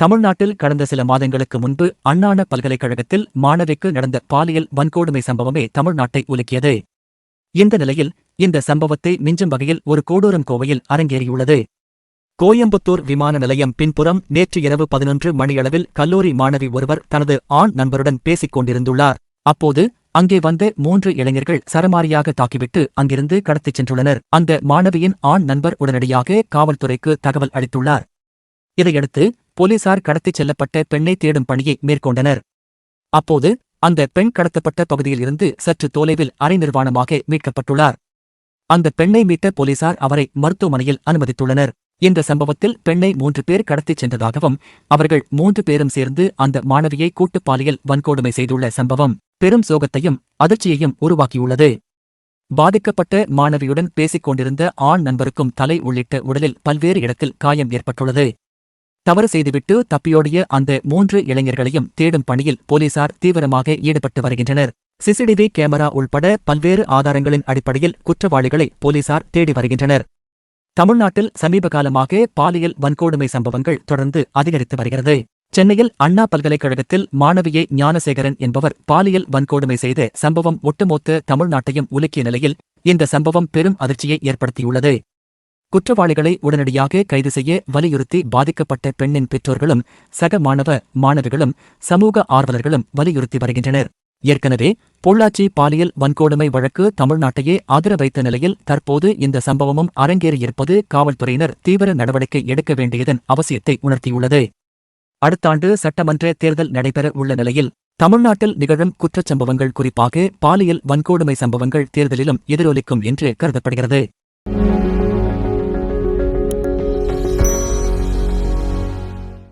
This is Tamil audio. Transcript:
தமிழ்நாட்டில் கடந்த சில மாதங்களுக்கு முன்பு அண்ணாண பல்கலைக்கழகத்தில் மாணவிக்கு நடந்த பாலியல் வன்கொடுமை சம்பவமே தமிழ்நாட்டை உலுக்கியது. இந்த நிலையில் இந்த சம்பவத்தை மிஞ்சும் வகையில் ஒரு கோடூரம் கோவையில் அரங்கேறியுள்ளது. கோயம்புத்தூர் விமான நிலையம் பின்புறம் நேற்று இரவு பதினொன்று மணியளவில் கல்லூரி மாணவி ஒருவர் தனது ஆண் நண்பருடன் பேசிக் கொண்டிருந்துள்ளார். அப்போது அங்கே வந்த மூன்று இளைஞர்கள் சரமாரியாக தாக்கிவிட்டு அங்கிருந்து கடத்திச் சென்றுள்ளனர். அந்த மாணவியின் ஆண் நண்பர் உடனடியாக காவல்துறைக்கு தகவல் அளித்துள்ளார். இதையடுத்து போலீசார் கடத்திச் செல்லப்பட்ட பெண்ணை தேடும் பணியை மேற்கொண்டனர். அப்போது அந்த பெண் கடத்தப்பட்ட பகுதியில் இருந்து சற்று தொலைவில் அரை நிர்வாணமாக மீட்கப்பட்டுள்ளார். அந்த பெண்ணை மீட்ட போலீசார் அவரை மருத்துவமனையில் அனுமதித்துள்ளனர். இந்த சம்பவத்தில் பெண்ணை மூன்று பேர் கடத்திச் சென்றதாகவும் அவர்கள் மூன்று பேரும் சேர்ந்து அந்த மாணவியை கூட்டுப் பாலியல் வன்கொடுமை செய்துள்ள சம்பவம் பெரும் சோகத்தையும் அதிர்ச்சியையும் உருவாக்கியுள்ளது. பாதிக்கப்பட்ட மாணவியுடன் பேசிக் கொண்டிருந்த ஆண் நண்பருக்கும் தலை உள்ளிட்ட உடலில் பல்வேறு இடத்தில் காயம் ஏற்பட்டுள்ளது. தவறு செய்துவிட்டு தப்பியோடிய அந்த மூன்று இளைஞர்களையும் தேடும் பணியில் போலீசார் தீவிரமாக ஈடுபட்டு வருகின்றனர். சிசிடிவி கேமரா உள்பட பல்வேறு ஆதாரங்களின் அடிப்படையில் குற்றவாளிகளை போலீசார் தேடி வருகின்றனர். தமிழ்நாட்டில் சமீப காலமாக பாலியல் வன்கொடுமை சம்பவங்கள் தொடர்ந்து அதிகரித்து வருகிறது. சென்னையில் அண்ணா பல்கலைக்கழகத்தில் மாணவியை ஞானசேகரன் என்பவர் பாலியல் வன்கொடுமை செய்த சம்பவம் ஒட்டுமொத்த தமிழ்நாட்டையும் உலுக்கிய நிலையில் இந்த சம்பவம் பெரும் அதிர்ச்சியை ஏற்படுத்தியுள்ளது. குற்றவாளிகளை உடனடியாக கைது செய்ய வலியுறுத்தி பாதிக்கப்பட்ட பெண்ணின் பெற்றோர்களும் சக மாணவ மாணவிகளும் சமூக ஆர்வலர்களும் வலியுறுத்தி வருகின்றனர். ஏற்கனவே பொள்ளாச்சி பாலியல் வன்கொடுமை வழக்கு தமிழ்நாட்டையே அதிர வைத்த நிலையில் தற்போது இந்த சம்பவமும் அரங்கேறியிருப்பது காவல்துறையினர் தீவிர நடவடிக்கை எடுக்க வேண்டியதன் அவசியத்தை உணர்த்தியுள்ளது. அடுத்த ஆண்டு சட்டமன்ற தேர்தல் நடைபெற உள்ள நிலையில் தமிழ்நாட்டில் நிகழும் குற்றச்சம்பவங்கள் குறிப்பாக பாலியல் வன்கொடுமை சம்பவங்கள் தேர்தலிலும் எதிரொலிக்கும் என்று கருதப்படுகிறது.